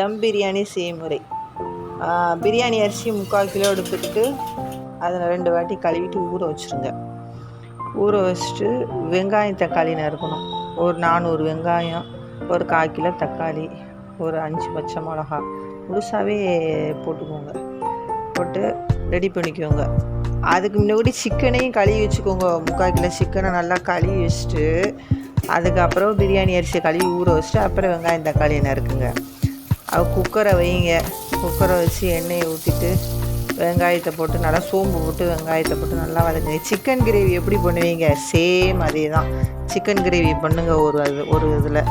தம் பிரியாணி செய்முறை. பிரியாணி அரிசி முக்கால் கிலோ எடுத்துக்கிட்டு அதில் ரெண்டு வாட்டி கழுவிட்டு ஊற வச்சுருங்க. ஊற வச்சுட்டு வெங்காயம் தக்காளி நறுக்கணும். ஒரு நானூறு வெங்காயம் ஒரு கால் கிலோ தக்காளி ஒரு அஞ்சு பச்சை மிளகா முழுசாகவே போட்டுக்கோங்க. போட்டு ரெடி பண்ணிக்கோங்க. அதுக்கு முன்னாடி சிக்கனையும் கழுவி வச்சுக்கோங்க. முக்கால் கிலோ சிக்கனை நல்லா கழுவி வச்சுட்டு அதுக்கப்புறம் பிரியாணி அரிசியை கழுவி ஊற வச்சுட்டு அப்புறம் வெங்காயம் தக்காளி நறுக்குங்க. குக்கரை வைங்க. குக்கரை வச்சு எண்ணெயை ஊற்றிட்டு வெங்காயத்தை போட்டு நல்லா சோம்பு போட்டு வெங்காயத்தை போட்டு நல்லா வதக்குங்க. சிக்கன் கிரேவி எப்படி பண்ணுவீங்க? சேம் அதே தான் சிக்கன் கிரேவி பண்ணுங்க ஒரு இது ஒரு இதில்.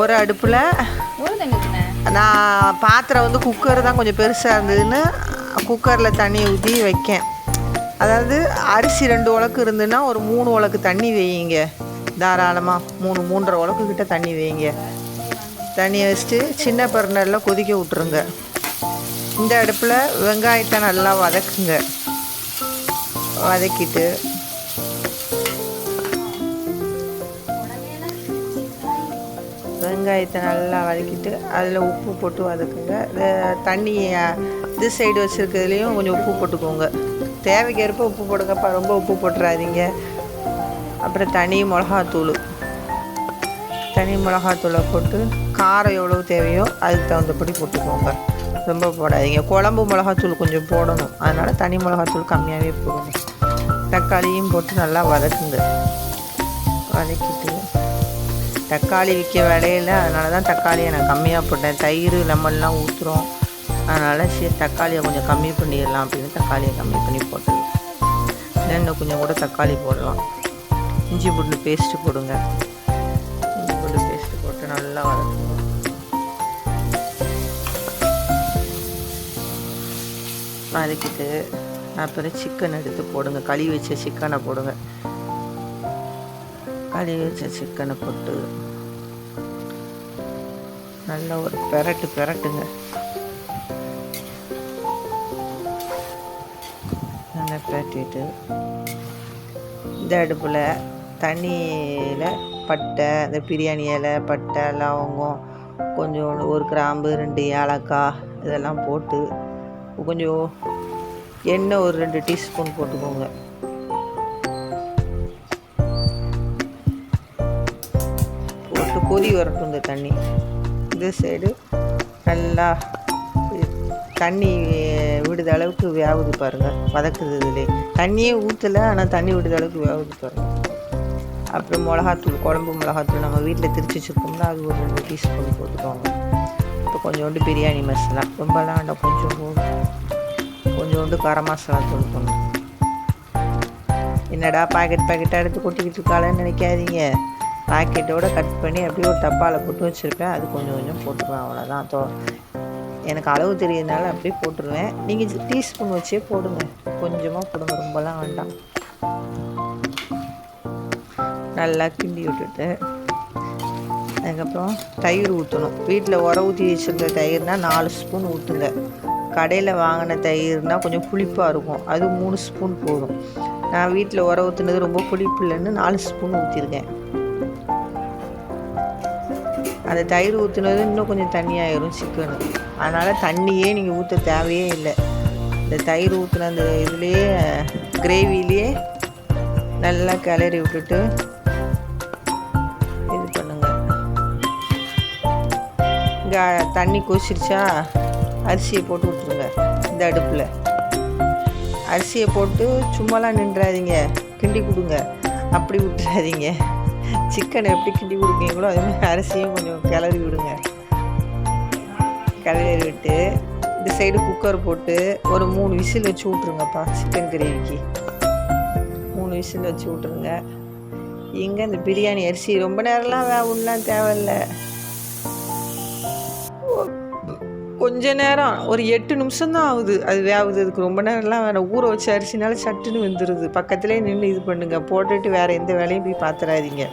ஒரு அடுப்பில் நான் பாத்திரம் வந்து குக்கர் தான் கொஞ்சம் பெருசாக இருந்ததுன்னு குக்கரில் தண்ணி ஊற்றி வைக்கேன். அதாவது அரிசி ரெண்டு உலக்கு இருந்துன்னா ஒரு மூணு உலக்கு தண்ணி வையுங்க. தாராளமாக மூணு மூன்றரை உலக்கு கிட்ட தண்ணி வையுங்க. தண்ணியை வச்சுட்டு சின்ன பர்னரில் கொதிக்க விட்ருங்க இந்த அடுப்பில் வெங்காயத்தை நல்லா வதக்குங்க. வதக்கிட்டு. வெங்காயத்தை நல்லா வதக்கிட்டு அதில் உப்பு போட்டு வதக்குங்க. இது தண்ணி இது சைடு வச்சுருக்கிறதுலையும் கொஞ்சம் உப்பு போட்டுக்கோங்க. தேவைக்கேற்ப உப்பு போடுங்கப்பா ரொம்ப உப்பு போட்டுறாதீங்க. அப்புறம் தனி மிளகாத்தூள். தனி மிளகாத்தூளை போட்டு காரம் எவ்வளோ தேவையோ அதுக்கு தகுந்தபடி போட்டுக்கோங்க. ரொம்ப போடாதீங்க. குழம்பு மிளகாத்தூள் கொஞ்சம் போடணும். அதனால் தனி மிளகாத்தூள் கம்மியாகவே போடணும் தக்காளியும் போட்டு நல்லா வதக்குங்க. வதக்கிட்டு தக்காளி விற்க விலையில அதனால தான் தக்காளியை நான் கம்மியாக போட்டேன். தயிர் லெமன்லாம் ஊற்றுறோம் அதனால் சரி தக்காளியை கொஞ்சம் கம்மி பண்ணிடலாம் அப்படின்னு தக்காளியை கம்மி பண்ணி போட்டது. இன்னும் கொஞ்சம் கூட தக்காளி போடலாம். இஞ்சி பூண்டு பேஸ்ட்டு போடுங்க. இஞ்சி பூண்டு பேஸ்ட்டு போட்டு நல்லா வதக்கணும் வதக்கிட்டு அப்புறம் சிக்கன் எடுத்து போடுங்க. கழுவி வச்ச சிக்கனை போடுங்க. கழுவி வச்ச சிக்கனை போட்டு நல்ல ஒரு பெரட்டு பெரட்டுங்க. நல்லா பெரட்டிட்டு இந்த அடுப்பில் தண்ணியில் பட்டை இந்த பிரியாணி இலை பட்டை லவங்கம் கொஞ்சம் ஒரு கிராம்பு ரெண்டு ஏலக்காய் இதெல்லாம் போட்டு கொஞ்சம் எண்ணெய் ஒரு ரெண்டு டீஸ்பூன் போட்டுக்கோங்க. போட்டு கொதி வரட்டும் இந்த தண்ணி. இந்த சைடு நல்லா தண்ணி விடுத அளவுக்கு வேவுது பாருங்கள் வதக்குது இதுலே. தண்ணியே ஊற்றலை ஆனால் தண்ணி விடுத அளவுக்கு வேவுது பாருங்கள் அப்புறம் மிளகாத்தூள் குழம்பு மிளகாத்தூள் நம்ம வீட்டில் திரிச்சு வச்சுருக்கோம்னா அது ஒரு ரெண்டு டீஸ்பூன் போட்டுக்கோங்க. இப்போ கொஞ்சோண்டு பிரியாணி மசாலா. ரொம்பலாம் வேண்டாம். கொஞ்சம் போதும் கொஞ்சோண்டு கரம் மசாலா தூள் போடணும். என்னடா பாக்கெட் பாக்கெட்டாக எடுத்து கொட்டிக்கிட்டு இருக்காளன்னு நினைக்காதீங்க. பாக்கெட்டோட கட் பண்ணி அப்படியே ஒரு டப்பாவில் போட்டு வச்சுருப்பேன். அது கொஞ்சம் கொஞ்சம் போட்டுருவேன் அவ்வளோதான். தோ எனக்கு அளவு தெரியுதுனால அப்படியே போட்டுருவேன். நீங்கள் டீஸ்பூன் வச்சே போடுங்க. கொஞ்சமாக போடுங்க. ரொம்பலாம் வேண்டாம். நல்லா கிண்டி விட்டுட்டு. அதுக்கப்புறம் தயிர் ஊற்றணும். வீட்டில் உர ஊற்றி வச்சுருக்க தயிர்னால் நாலு ஸ்பூன் ஊற்றுங்க. கடையில் வாங்கின தயிர்னால் கொஞ்சம் புளிப்பாக இருக்கும். அது மூணு ஸ்பூன் போதும். நான் வீட்டில் உர ஊற்றுனது ரொம்ப புளிப்பு இல்லைன்னு நாலு ஸ்பூன் ஊற்றிருக்கேன். அந்த தயிர் ஊற்றுனது இன்னும் கொஞ்சம் தண்ணியாயிரும் சிக்கனு. அதனால் தண்ணியே நீங்கள் ஊற்ற தேவையே இல்லை. இந்த தயிர் ஊற்றின அந்த இதுலேயே கிரேவிலேயே நல்லா கிளறி விட்டுட்டு இங்கே தண்ணி கொதிச்சிருச்சா அரிசியை போட்டு விட்ருங்க இந்த அடுப்பில். அரிசியை போட்டு சும்மாலாம் நின்றாதீங்க கிண்டி கொடுங்க. அப்படி விட்டுறாதீங்க. சிக்கனை எப்படி கிண்டி கொடுப்பீங்களோ அதுமாதிரி அரிசியும் கொஞ்சம் கிளறி விடுங்க. கிளறி விட்டு இந்த சைடு குக்கர் போட்டு ஒரு மூணு விசில் வச்சு விட்ருங்கப்பா சிக்கன் கிரேவிக்கு மூணு விசில் வச்சு விட்ருங்க இங்கே இந்த பிரியாணி அரிசி ரொம்ப நேரம்லாம் வேகணும்லாம் தேவையில்ல. கொஞ்ச நேரம் ஒரு எட்டு நிமிஷம் தான் ஆகுது. அது வேகுது. அதுக்கு ரொம்ப நேரம்லாம் வேணாம். ஊற வச்சு அரிசினால சட்டுன்னு வந்துடுது பக்கத்துலேயே நின்று இது பண்ணுங்க. போட்டுட்டு வேறு எந்த வேலையும் போய் பாத்திராதீங்க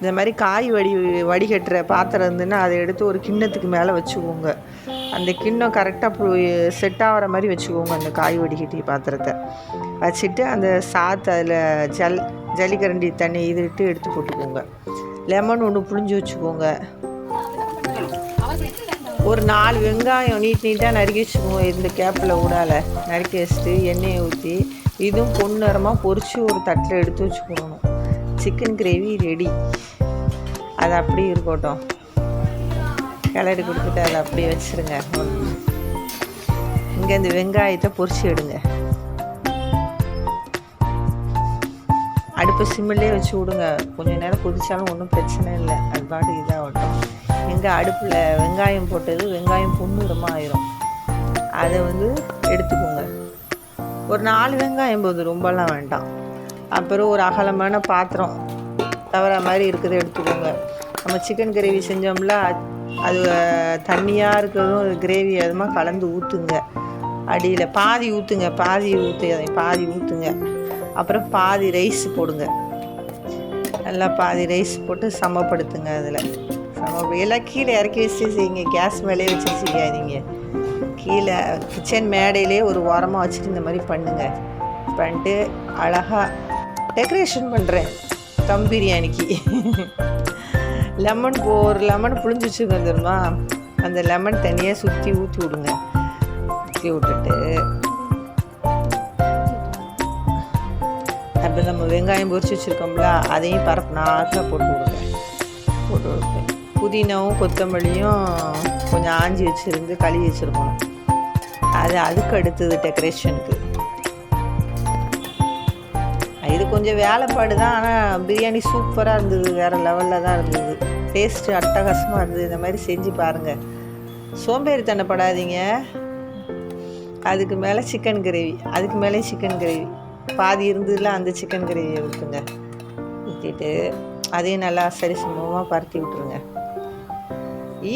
இந்த மாதிரி காய் வடி வடிகட்டுற பாத்திரம் இருந்துன்னா அதை எடுத்து ஒரு கிண்ணத்துக்கு மேலே வச்சுக்கோங்க. அந்த கிண்ணம் கரெக்டாக செட் ஆகிற மாதிரி வச்சுக்கோங்க அந்த காய் வடிகட்டி பாத்திரத்தை. வச்சுட்டு அந்த சாத்து அதில் ஜல் ஜல்லிக்கரண்டி தண்ணி இது இட்டு எடுத்து போட்டுக்கோங்க. லெமன் ஒன்று புழிஞ்சு வச்சுக்கோங்க. ஒரு நாலு வெங்காயம் நீட் நீட்டாக நறுக்கி வச்சுக்குவோம். இந்த கேப்பில் ஊடால நறுக்கி வச்சுட்டு எண்ணெயை ஊற்றி இதுவும் பொன்னிறமாக பொறிச்சு ஒரு தட்டில் எடுத்து வச்சுக்கணும். சிக்கன் கிரேவி ரெடி அது அப்படியே இருக்கட்டும். கிளறி கொடுத்துட்டு அதை அப்படியே வச்சுருங்க. இங்கே இந்த வெங்காயத்தை பொறிச்சு எடுங்க. அடுப்பு சிம்மிலே வச்சு விடுங்க. கொஞ்சம் நேரம் கொதிச்சாலும் ஒன்றும் பிரச்சனை இல்லை. அது பாட்டு இதாகட்டும். எங்கே அடுப்பில் வெங்காயம் போட்டது வெங்காயம் பொண்ணுரமாக ஆயிரும். அதை வந்து எடுத்துக்கோங்க. ஒரு நாலு வெங்காயம் போது ரொம்பலாம் வேண்டாம். அப்புறம் ஒரு அகலமான பாத்திரம் தவற மாதிரி இருக்கிறத எடுத்துக்கோங்க. நம்ம சிக்கன் கிரேவி செஞ்சோம்ல அது- தண்ணியாக இருக்கிறதும் கிரேவி அதுமா கலந்து ஊற்றுங்க அடியில் பாதி ஊற்றுங்க பாதி ஊற்று பாதி ஊற்றுங்க அப்புறம் பாதி ரைஸ் போடுங்க. நல்லா பாதி ரைஸ் போட்டு சமப்படுத்துங்க அதில். நம்ம எல்லாம் கீழே இறக்கி வச்சு செய்யுங்க கேஸ் மேலேயே வச்சு செய்யாதீங்க கீழே கிச்சன் மேடையிலே ஒரு ஓரமாக வச்சுட்டு இந்த மாதிரி பண்ணுங்க. பண்ணிட்டு அழகாக டெக்கரேஷன் பண்ணுறேன் தம் பிரியாணிக்கு. லெமன் ஒரு லெமன் புழிஞ்சு வச்சுருக்கோம் தெரியுமா? அந்த லெமன் தனியாக சுற்றி ஊற்றி விடுங்க. ஊற்றி விட்டுட்டு. அப்போ நம்ம வெங்காயம் பொரிச்சு வச்சுருக்கோம்ல அதையும் பரப்பு நாட்டில் போட்டு விடுங்க போட்டு விட்டு புதினாவும் கொத்தமல்லியும் கொஞ்சம் ஆஞ்சி வச்சுருந்து கழுவி வச்சுருக்கணும். அது அதுக்கு அடுத்தது டெக்கரேஷனுக்கு இது கொஞ்சம் வேலைப்பாடு தான் ஆனால் பிரியாணி சூப்பராக இருந்தது வேறு லெவலில் தான் இருந்தது. டேஸ்ட்டு அட்டகாசமாக இருந்தது இந்த மாதிரி செஞ்சு பாருங்கள் சோம்பேறித்தனப்படாதீங்க அதுக்கு மேலே சிக்கன் கிரேவி அதுக்கு மேலே சிக்கன் கிரேவி பாதி இருந்ததில் அந்த சிக்கன் கிரேவியை ஊற்றுங்க ஊற்றிட்டு அதையும் நல்லா சரி சமமாக பரத்தி விட்ருங்க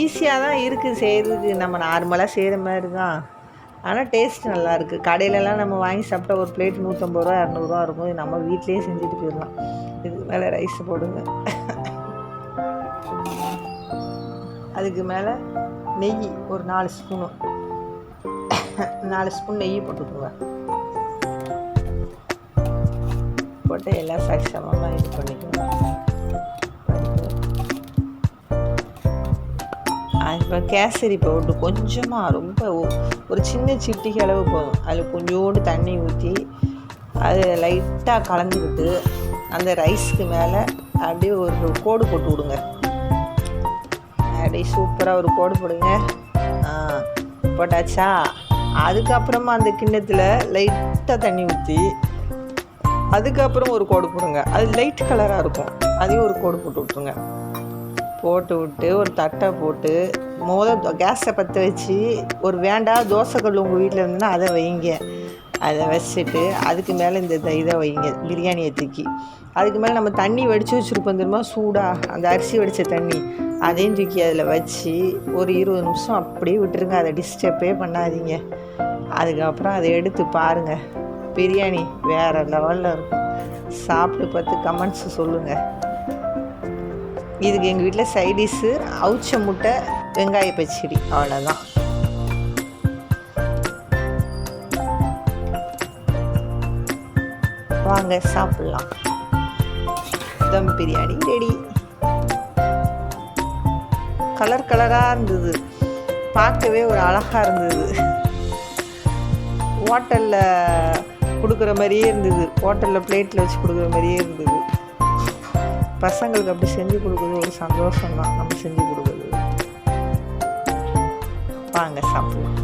ஈஸியாக தான் இருக்குது செய்கிறதுக்கு நம்ம நார்மலாக செய்கிற மாதிரி தான். ஆனால் டேஸ்ட் நல்லாயிருக்கு கடையிலலாம் நம்ம வாங்கி சாப்பிட்டா ஒரு பிளேட் நூற்றம்பது ரூபா இரநூறுவா இருக்கும். இது நம்ம வீட்லேயே செஞ்சுட்டு போயிடலாம். இதுக்கு மேலே ரைஸ் போடுங்க. அதுக்கு மேலே நெய் ஒரு நாலு ஸ்பூனு நாலு ஸ்பூன் நெய் போட்டுக்கோங்க. போட்டு எல்லாம் சரி சமமாக இது பண்ணிக்கணும் அப்புறம் கேசரி பவுட்ரு கொஞ்சமாக ரொம்ப ஒரு சின்ன சிட்டிக்கு அளவு போதும். அதில் கொஞ்சோண்டு தண்ணி ஊற்றி அது லைட்டாக கலந்துக்கிட்டு அந்த ரைஸ்க்கு மேலே அப்படியே ஒரு கோடு போட்டு விடுங்க. அப்படியே சூப்பராக ஒரு கோடு போடுங்க. போட்டாச்சா? அதுக்கப்புறமா அந்த கிண்ணத்தில் லைட்டாக தண்ணி ஊற்றி அதுக்கப்புறம் ஒரு கோடு போடுங்க. அது லைட் கலராக இருக்கும். அதையும் ஒரு கோடு போட்டு விட்ருங்க போட்டு விட்டு ஒரு தட்டை போட்டு மொத கேஸை பற்ற வச்சு ஒரு வேண்டா தோசைக்கல் உங்கள் வீட்டில் இருந்ததுன்னா அதை வைங்க. அதை வச்சுட்டு அதுக்கு மேலே இந்த இதை- இதை வைங்க பிரியாணியை தூக்கி. அதுக்கு மேலே நம்ம தண்ணி வடித்து வச்சுருப்போம் தெரியுமா? சூடாக அந்த அரிசி வடித்த தண்ணி. அதையும் தூக்கி அதில் வச்சு ஒரு இருபது நிமிஷம் அப்படியே விட்டுருங்க. அதை டிஸ்டர்பே பண்ணாதீங்க. அதுக்கப்புறம் அதை எடுத்து பாருங்கள் பிரியாணி வேறு லெவலில் இருக்கும். சாப்பிட்டு பார்த்து கமெண்ட்ஸ் சொல்லுங்கள் இதுக்கு எங்கள் வீட்டில் சைடிஷ்ஷு அவுச்ச முட்டை வெங்காய பச்சடி. அவ்வளோதான் வாங்க சாப்பிட்லாம். தம் பிரியாணி ரெடி கலர் கலராக இருந்தது. பார்க்கவே ஒரு அழகாக இருந்தது. ஹோட்டலில் கொடுக்குற மாதிரியே இருந்தது. ஹோட்டலில் பிளேட்டில் வச்சு கொடுக்குற மாதிரியே இருந்தது. பசங்களுக்கு அப்படி செஞ்சு கொடுக்குறது ஒரு சந்தோஷம் தான் நம்ம செஞ்சு கொடுக்குறது. வாங்க சாப்பிடுவோம்.